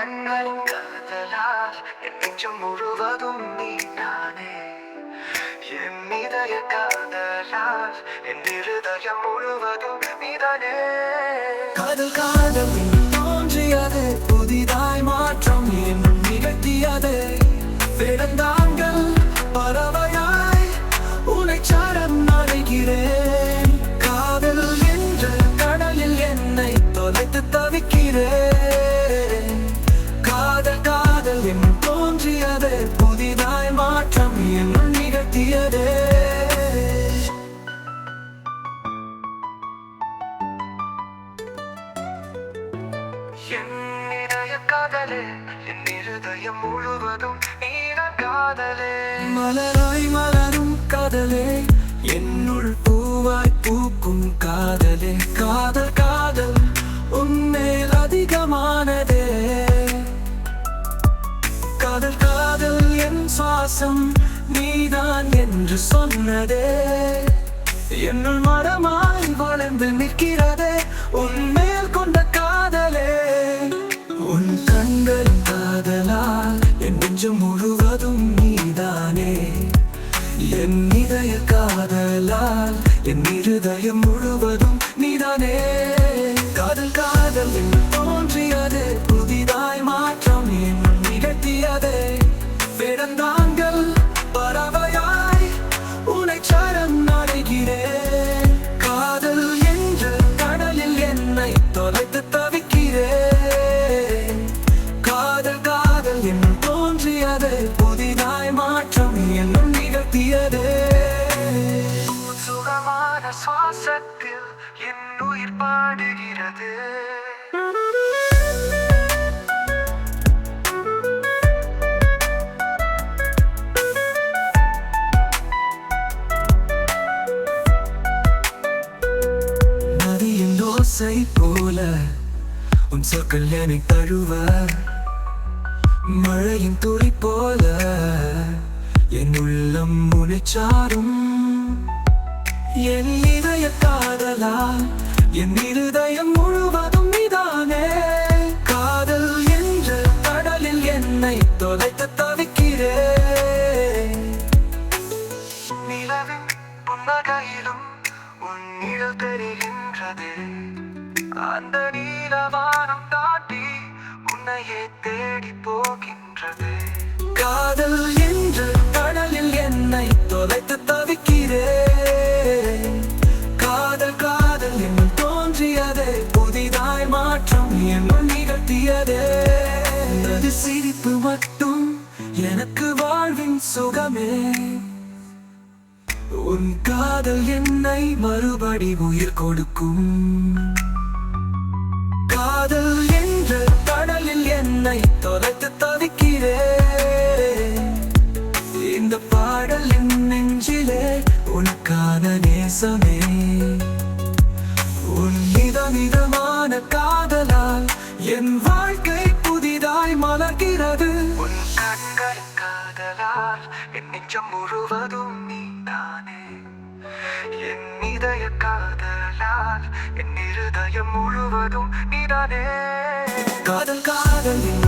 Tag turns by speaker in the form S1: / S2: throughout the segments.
S1: கண்கள் கதலால் என் நெஞ்சம் முழுவதும் நீ நானே என் இதய காதலால் என் இருதயம் முழுவதும் நீதானே காதல் காதல் தோன்றியது புதிதாய் மாற்றம் என்னும் நிகழ்த்தியது வேடந்தாங்கள் பறவையாய் உனை சாரம் நடைகிறேன் காதல் என்ற கடலில் என்னை தொலைத்து தவிக்கிறேன் காதலே. என் இருதயம் முழுவதும் நீதான் காதலே. மலராய் மலரும் காதலே. என்னுள் பூவாய் பூக்கும் காதலே. காதல் காதல் உன்மேல் அதிகமானதே. காதல் காதல் என் சுவாசம் நீதான் என்று சொன்னதே. என்னுள் மரமாய் வளர்ந்து நிற்கிறதே. உண்மை நெஞ்சம் முழுவதும் நீதானே. என் இதய காதலால் என் இருதயம் முழுவதும் நீதானே. நிகழ்த்தியது சுகமான சுவாசத்தில் என் உயிர் பாடுகிறது. ஓசை போல உன் சொற்கள் என்னை தழுவ மழையின் துளி போல என் உள்ளம் முனைச்சாரும் என் இதய காதலா என் இருதயம் முழுவதும் நீதானே காதல் என்ற கடலில் என்னை தொலைத்து தவிக்கிறேன் நிலவின் புன்னகையிலும் உன் நிழல் தெரிகின்றது. அந்த நீலவானம் தாண்டி உன்னையே தேடி போகின்றது. காதல் தவிக்கிறேன் காதல் காதல் என்னும் தோன்றியதே. புதிதாய் மாற்றம் என்னும் நிகழ்த்தியதே. அது சிரிப்பு மட்டும் எனக்கு வாழ்வின் சுகமே. உன் காதல் என்னை மறுபடி உயிர் கொடுக்கும். காதல் என்ற கடலில் என்னை தொலை உனக்கான நேசமே. உன் மிதமிதமான காதலால் என் வாழ்க்கை புதிதாய் மலர்கிறது. உன் கண்கள் காதலால் என் நெஞ்சம் முழுவதும் நீ தானே என் இதய காதலால் என் இருதயம் முழுவதும் நீதானே. காதல் காதல்.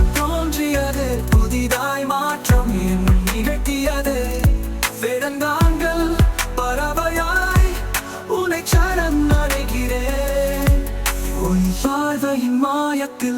S1: має ти.